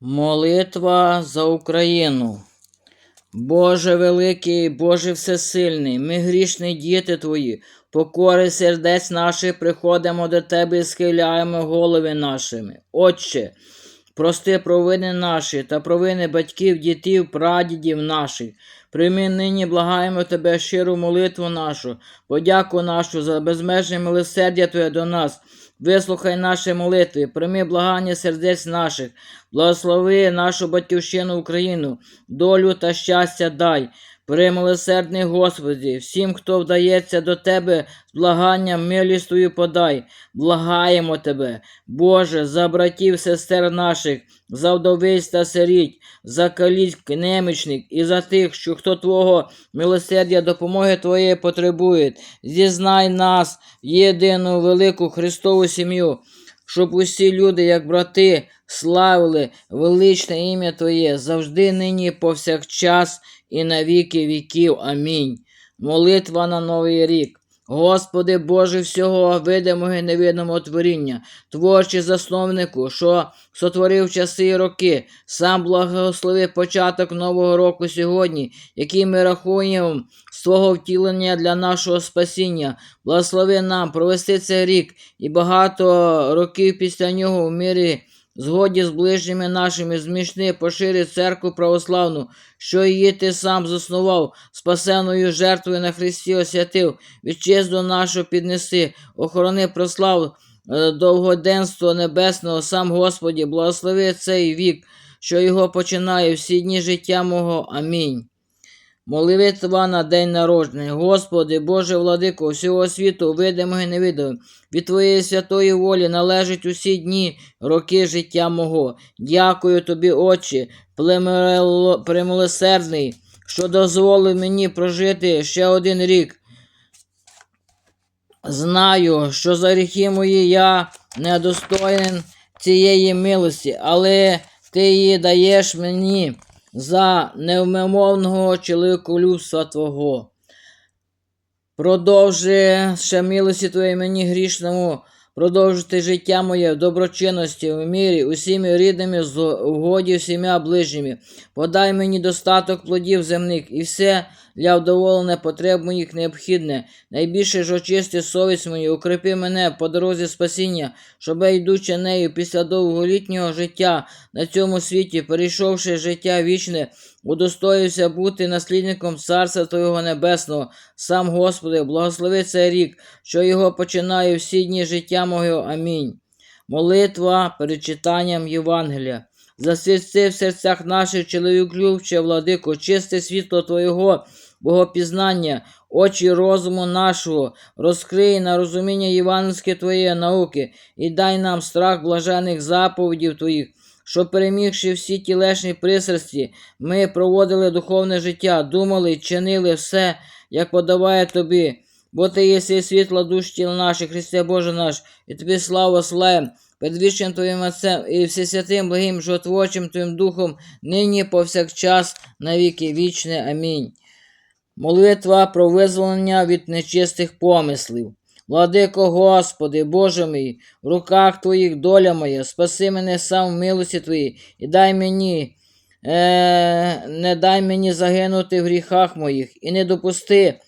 Молитва за Україну. Боже великий, Боже всесильний, ми грішні діти Твої, покори сердець наших приходимо до Тебе і схиляємо голови нашими. Отче, прости провини наші та провини батьків, дітів, прадідів наших. Прийми нині, благаємо Тебе щиру молитву нашу, подяку нашу за безмежне милосердя Твоє до нас. Вислухай наші молитви, прийми благання сердець наших, благослови нашу батьківщину Україну, долю та щастя дай. Примилосердний Господи, всім, хто вдається до Тебе з благанням милість Твою подай, благаємо Тебе, Боже, за братів, сестер наших, за вдовиць та сиріть, за каліць немічних і за тих, що хто Твого милосердя допомоги Твоєї потребує. Зізнай нас єдину велику Христову сім'ю, щоб усі люди, як брати, славили величне ім'я Твоє завжди нині повсякчас і на віки віків. Амінь. Молитва на Новий рік. Господи Боже всього видимого і невидимого творіння, творчий засновнику, що сотворив часи і роки, сам благослови початок нового року сьогодні, який ми рахуємо свого втілення для нашого спасіння. Благослови нам провести цей рік і багато років після нього в мирі згоді з ближніми нашими змішни пошири церкву православну, що її ти сам заснував, спасеною жертвою на Христі освятив, вітчизну нашу піднеси, охорони прослав е, довгоденство небесного, сам Господі, благослови цей вік, що його починає всі дні життя мого. Амінь. Молитва на день народження. Господи, Боже владико, всього світу, видимого і невидимого, від Твоєї святої волі належать усі дні, роки життя мого. Дякую тобі, Отче, премилосердний, що дозволив мені прожити ще один рік. Знаю, що за гріхи мої я недостоїн цієї милості, але ти її даєш мені за невмимовного чоловіколюбства Твого. Продовжи ще милості Твоєї мені грішному, продовжити життя моє в доброчинності, в мірі, усіми рідними, в угоді всіма ближніми. Подай мені достаток плодів земних і все для вдоволення потреб моїх необхідне. Найбільше ж очисти совість мою, укріпи мене по дорозі спасіння, щоб я, йдучи нею після довголітнього життя на цьому світі, перейшовши життя вічне, удостоївся бути наслідником Царства Твого Небесного. Сам Господи, благослови цей рік, що його починаю всі дні життя мого. Амінь. Молитва перед читанням Євангелія. Засвісти в серцях наших чоловік любче, владико, чисте світло Твого богопізнання, очі розуму нашого, розкрий на розуміння євангельське Твоєї науки і дай нам страх блажених заповідів Твоїх, що, перемігши всі тілешні пристрасті, ми проводили духовне життя, думали чинили все, як подаває Тобі. Бо ти єси світло душ тіл наших, Христе Боже наш, і тобі славу славим, предвічним Твоїм Отцем і всесвятим благим животворчим Твоїм Духом, нині повсякчас, навіки вічне. Амінь. Молитва про визволення від нечистих помислів. Владико Господи, Боже мій, в руках Твоїх доля моя, спаси мене сам в милості Твоїй і дай мені, е, не дай мені загинути в гріхах моїх, і не допусти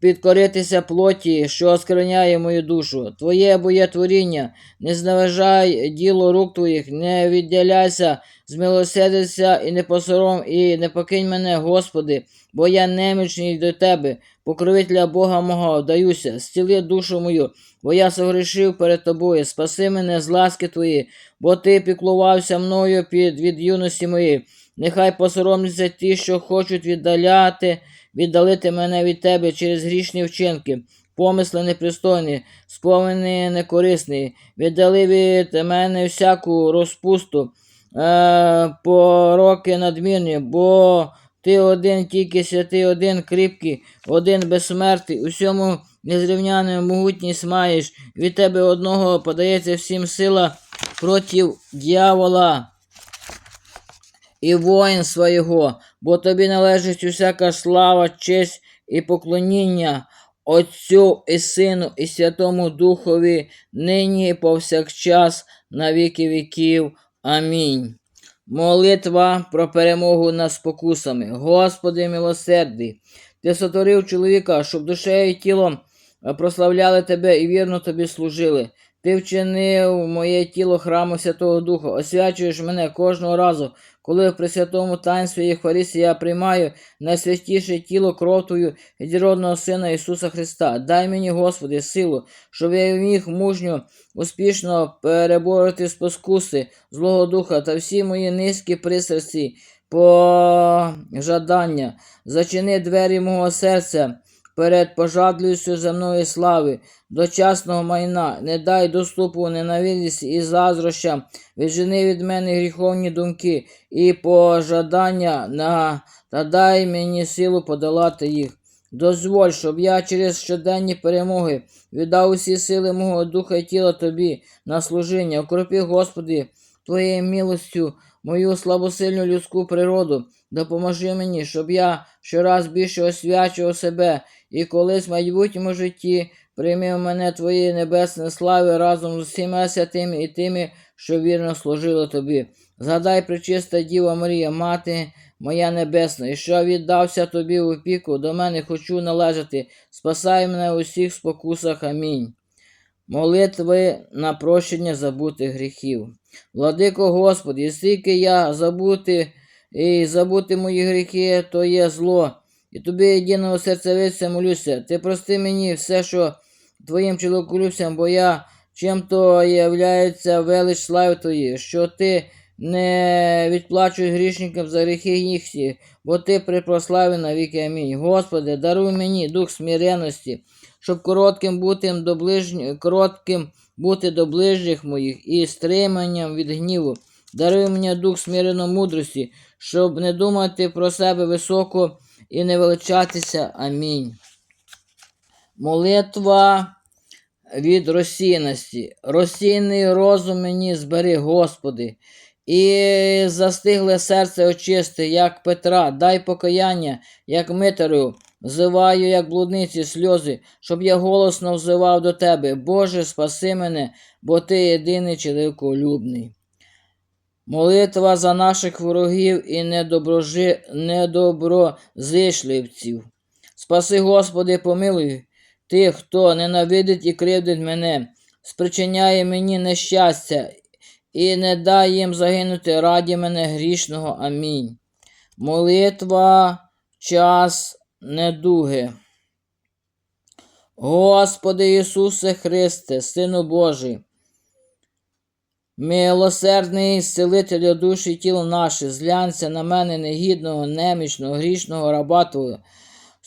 підкоритися плоті, що оскверняє мою душу. Твоє бо є творіння, не зневажай діло рук твоїх, не відділяйся, змилосердися і не посором, і не покинь мене, Господи, бо я немічний до Тебе, покровителя Бога мого, вдаюся, зціли душу мою, бо я согрішив перед тобою, спаси мене з ласки Твої, бо Ти піклувався мною під від юності моєї. Нехай посоромляться ті, що хочуть віддаляти, віддалити мене від тебе через грішні вчинки, помисли непристойні, сповнені некорисні, віддали від мене всяку розпусту, е, пороки надмірні, бо ти один тільки святий, один кріпкий, один безсмертний, усьому незрівняною могутність маєш, від тебе одного подається всім сила проти дьявола і воїнства Його, бо тобі належить усяка слава, честь і поклоніння Отцю і Сину, і Святому Духові, нині і повсякчас, на віки віків. Амінь. Молитва про перемогу над спокусами. Господи милосердний, Ти сотворив чоловіка, щоб душею і тілом прославляли Тебе і вірно Тобі служили. Ти вчинив моє тіло храму Святого Духа, освячуєш мене кожного разу, коли в Пресвятому таїнстві Євхаристії я приймаю найсвятіше тіло кров Твою єдинородного Сина Ісуса Христа. Дай мені, Господи, силу, щоб я міг мужньо, успішно перебороти спокуси злого духа та всі мої низькі пристрасті, пожадання. Зачини двері мого серця перед пожадливістю земної слави, дочасного майна, не дай доступу ненавидісті і заздрощам, віджени від мене гріховні думки і пожадання на та дай мені силу подолати їх. Дозволь, щоб я через щоденні перемоги віддав усі сили мого духа і тіла тобі на служіння. Окропи, Господи, Твоєю милостю мою слабосильну людську природу. Допоможи мені, щоб я щораз більше освячував себе і колись в майбутньому житті приймив мене Твоєї небесної слави разом з усіма святими і тими, що вірно служили тобі. Згадай, пречиста Діва Марія, мати моя небесна, і що віддався тобі в опіку, до мене хочу належати. Спасай мене у всіх спокусах. Амінь. Молитви на прощення забутих гріхів. Владико Господи, і стільки я забути і забути мої гріхи, то є зло. І тобі єдиного серцевиця молюся. Ти прости мені все, що твоїм чоловіколюбцям, бо я чим-то являється велич слави Твої, що ти не відплачуєш грішникам за гріхи їхні, бо ти при прославі навіки. Амінь. Господи, даруй мені дух сміреності, щоб коротким бути до ближніх, коротким бути до ближніх моїх і стриманням від гніву. Даруй мені дух сміреної мудрості, щоб не думати про себе високо і не величатися. Амінь. Молитва від розсійності. Розсійний розум мені збери, Господи, і застигле серце очисти, як Петра, дай покаяння, як Митеру, взиваю, як блудниці, сльози, щоб я голосно взивав до Тебе. Боже, спаси мене, бо Ти єдиний чоловіколюбний. Молитва за наших ворогів і недоброжи... недоброзишливців. Спаси, Господи, помилуй тих, хто ненавидить і кривдить мене, спричиняє мені нещастя і не дай їм загинути раді мене грішного. Амінь. Молитва час недуги. Господи Ісусе Христе, Сину Божий, милосердний зцілителю душі і наше, зглянься на мене негідного, немічного, грішного раба Твого.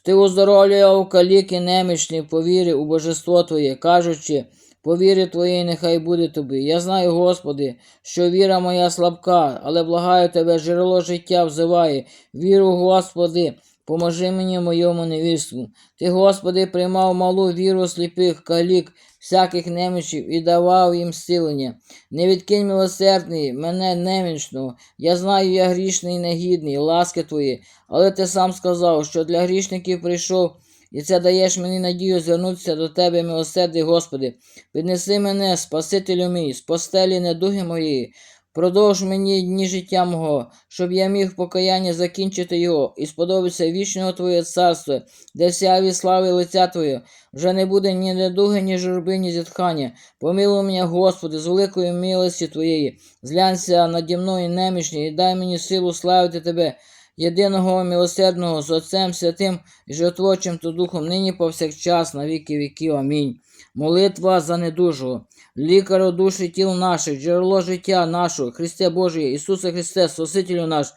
Ти оздоровлював каліки немічні по вірі у божество Твоє, кажучи, по вірі Твоїй нехай буде тобі. Я знаю, Господи, що віра моя слабка, але благаю Тебе, джерело життя взиває. Віру, Господи, поможи мені моєму невістку. Ти, Господи, приймав малу віру сліпих, калік, всяких немічів і давав їм зцілення. Не відкинь милосердний, мене немічного. Я знаю, я грішний і негідний, ласки Твої, але ти сам сказав, що для грішників прийшов. І це даєш мені надію звернутися до Тебе, милосердий, Господи. Піднеси мене, Спасителю мій, з постелі недуги моєї, продовж мені дні життя мого, щоб я міг покаяння закінчити його і сподобиться вічного Твоє царство, де сяві слави лиця Твоє, вже не буде ні недуги, ні журби, ні зітхання. Помилуй мене, Господи, з великої милості Твоєї, злянься наді мною немічні і дай мені силу славити Тебе єдиного милосердного з Отцем Святим і Житвочим та Духом, нині повсякчас, на віки віків. Амінь. Молитва за недужого, лікарю душі тіл наших, джерело життя нашого, Христе Божий, Ісусе Христе, Спасителю наш,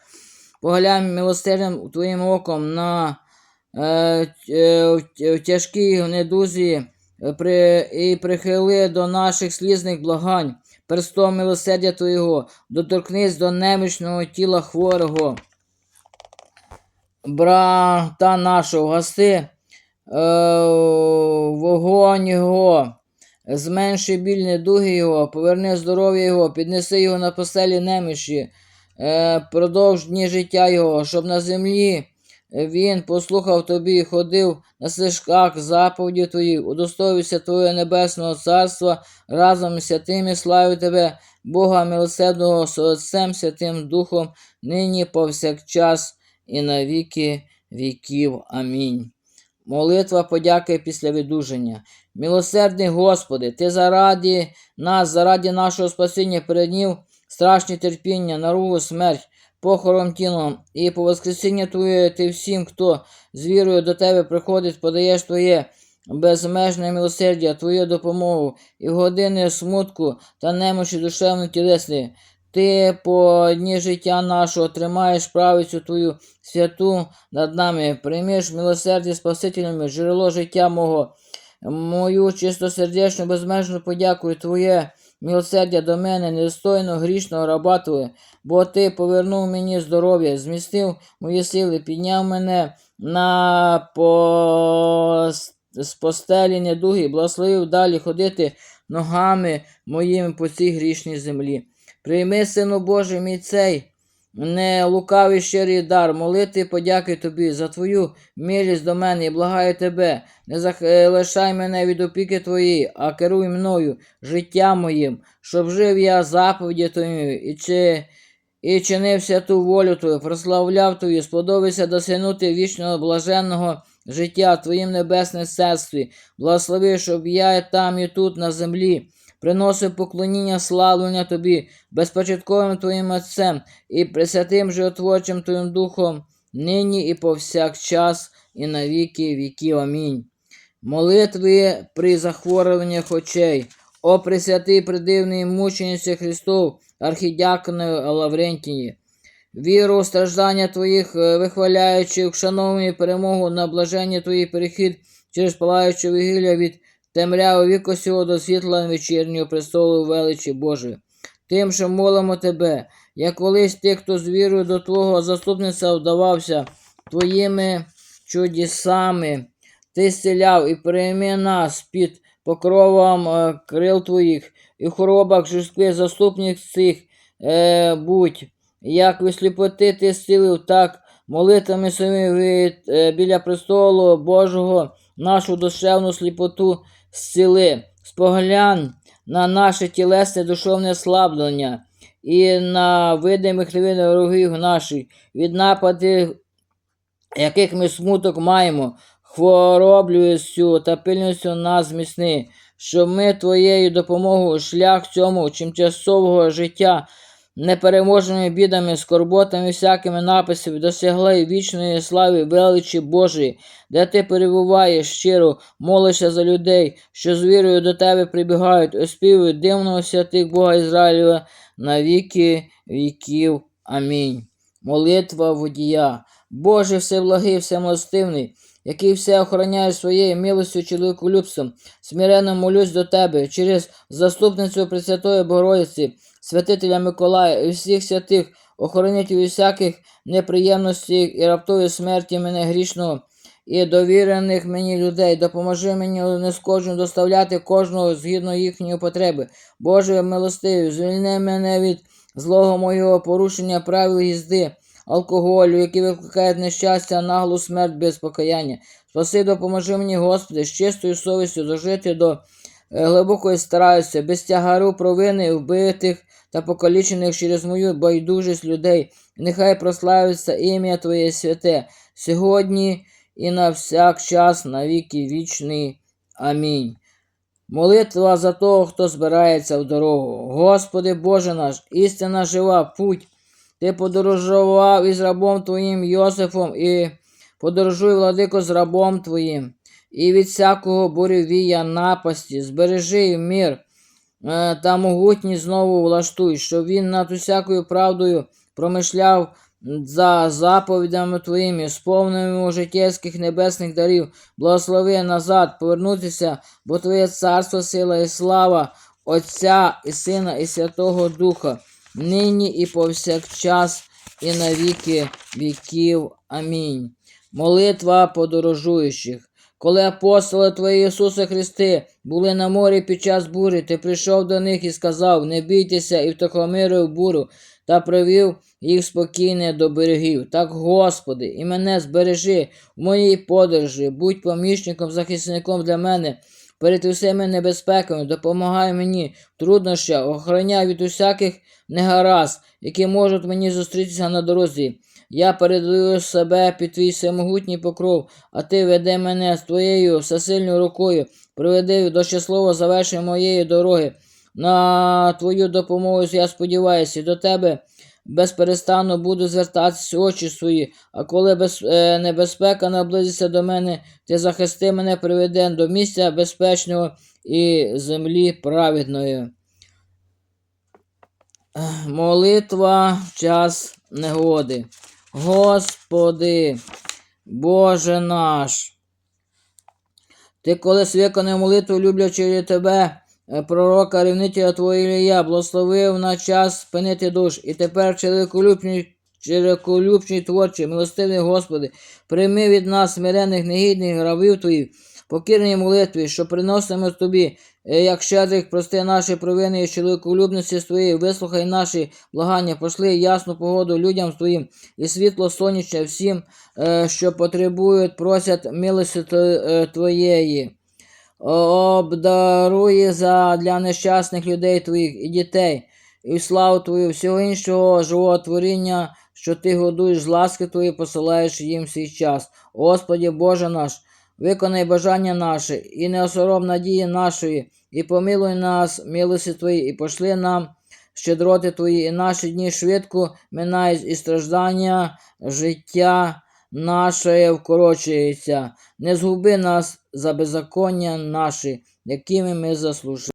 поглянь милосердям Твоїм оком на е, е, в тяжкій недузі е, при, і прихили до наших слізних благань, перстом милосердя Твого, доторкнись до немічного тіла хворого брата нашого, гаси е, вогонь його, зменши біль недуги його, поверни здоров'я його, піднеси його на постелі неміші, е, продовж дні життя його, щоб на землі він послухав тобі і ходив на стежках заповідів твоїх, удостоївся Твого небесного царства разом з святими славі тебе, Бога милосердного з Отцем Святим Духом, нині повсякчас і на віки віків. Амінь. Молитва подяки після видуження. Милосердний Господи, Ти заради нас, заради нашого спасіння переднів страшні терпіння, наругу, смерть, похорон тілом і по воскресіння Твоє Ти всім, хто з вірою до Тебе приходить, подаєш Твоє безмежне милосердя, Твою допомогу і в години смутку та немощі душевно тілесної. Ти по дні життя нашого тримаєш правицю Твою святу над нами, приймеш милосердя Спасителями, джерело життя мого, мою чистосердечну безмежну подякую Твоє милосердя до мене, недостойно грішного раба Твого, бо Ти повернув мені здоров'я, змістив мої сили, підняв мене на пос... з постелі недуги, благословив далі ходити ногами моїми по цій грішній землі. Прийми, Сину Божий, мій цей не лукавий щирий дар, молити подяки тобі за твою милість до мене і благаю тебе. Не залишай мене від опіки твоєї, а керуй мною, життям моїм, щоб жив я заповіді твоєю і чи. І чинив святу волю Твою, прославляв Твою, сподобався досягнути вічного блаженного життя Твоїм небесним царстві. Благослови, щоб я і там, і тут, на землі, приносив поклоніння, славлення Тобі, безпочатковим Твоїм Отцем і пресвятим животворчим Твоїм Духом, нині і повсякчас, і на віки віків. Амінь. Молитви при захворюваннях очей. О пресвятий придивний мучениця Христов, архідяконою Лаврентії. Віру у страждання Твоїх, е, вихваляючи, вшановує перемогу на блаження Твої перехід через палаюче вигілля від темряви віку сього до світла вечірнього престолу величі Божої. Тим, що молимо Тебе, як колись ти, хто з вірою до Твого заступниця вдавався Твоїми чудесами, Ти зціляв і прийми нас під покровом е, крил Твоїх, і в хворобах жорстких заступник цих е, будь, як ви сліпоти ти зцілив, так молитвами своїми від, е, біля престолу Божого нашу душевну сліпоту зціли. Споглянь на наше тілесне душовне слаблення і на видимих невинних ворогів наших, від нападів, яких ми смуток маємо, хвороблюістю та пильністю нас зміцни, щоб ми твоєю допомогою шлях цьому чимчасового життя непереможними бідами, скорботами, всякими написів досягли вічної слави величі Божої, де ти перебуваєш щиро, молишся за людей, що з вірою до тебе прибігають, оспівують дивного святих Бога Ізраїлева на віки віків. Амінь. Молитва водія. Боже всеблагий, всемилостивний, який все охороняє своєю милостю чоловіколюбством, смиренно молюсь до тебе через заступницю Пресвятої Богородиці, святителя Миколая і всіх святих, охоронять від всяких неприємностей і раптової смерті мене грішного і довірених мені людей, допоможи мені нескожно доставляти кожного згідно їхньої потреби. Боже милостивий, звільни мене від злого моєго порушення правил їзди, алкоголю, які викликають нещастя, наглу смерть без покаяння. Спаси, допоможи мені, Господи, з чистою совістю дожити до е, глибокої стараюся, без тягару провини вбитих та покалічених через мою байдужість людей. Нехай прославиться ім'я Твоє святе, сьогодні і на всяк час, на віки вічний. Амінь. Молитва за того, хто збирається в дорогу. Господи Боже наш, істина жива, путь. Ти подорожував із рабом Твоїм Йосифом і подорожуй, владико, з рабом Твоїм, і від всякого буревія напасті, збережи мир е, та могутність знову влаштуй, щоб він над усякою правдою промишляв за заповідями Твоїми, сповненими життєвських небесних дарів, благослови назад, повернутися, бо Твоє царство, сила і слава Отця і Сина, і Святого Духа, нині і повсякчас, і на віки віків. Амінь. Молитва подорожуючих. Коли апостоли Твої Ісусе Христи були на морі під час бурі, ти прийшов до них і сказав: Не бійтеся і втихомирив бурю, та привів їх спокійне до берегів. Так, Господи, і мене збережи в моїй подорожі, будь помічником, захисником для мене. Перед усіми небезпеками, допомагай мені в труднощах, охороняй від усяких негаразд, які можуть мені зустрітися на дорозі. Я передаю себе під твій всемогутній покров, а ти веди мене з твоєю всесильною рукою, приведи до щасливого завершення моєї дороги. На твою допомогу я сподіваюся, до тебе безперестанно буду звертатися очі свої, а коли без, е, небезпека наблизиться до мене, ти захисти мене, приведе до місця безпечного і землі праведної. Молитва в час негоди. Господи, Боже наш. Ти колись виконав молитву, люблячи тебе, пророка, рівнителя Твого Ілія, благословив на час спинити душ. І тепер, чоловіколюбний, чоловіколюбний творчий, милостивий Господи, прийми від нас смирених негідних гравів Твоїх, покірні молитві, що приносимо Тобі, е, як щедрих, прости наші провини і чоловіколюбності Твоєї, вислухай наші благання, пошли ясну погоду людям Твоїм і світло сонячне всім, е, що потребують, просять милості е, Твоєї. Обдарує за для нещасних людей Твоїх і дітей, і славу Твою, всього іншого живого творіння, що Ти годуєш з ласки Твої, посилаєш їм свій час. Господі Боже наш, виконай бажання наше, і не осором надії нашої, і помилуй нас, милості Твої, і пошли нам щедроти Твої, і наші дні швидко минають, і страждання життя наше вкорочується. Не згуби нас за беззаконня наші, якими ми заслужили.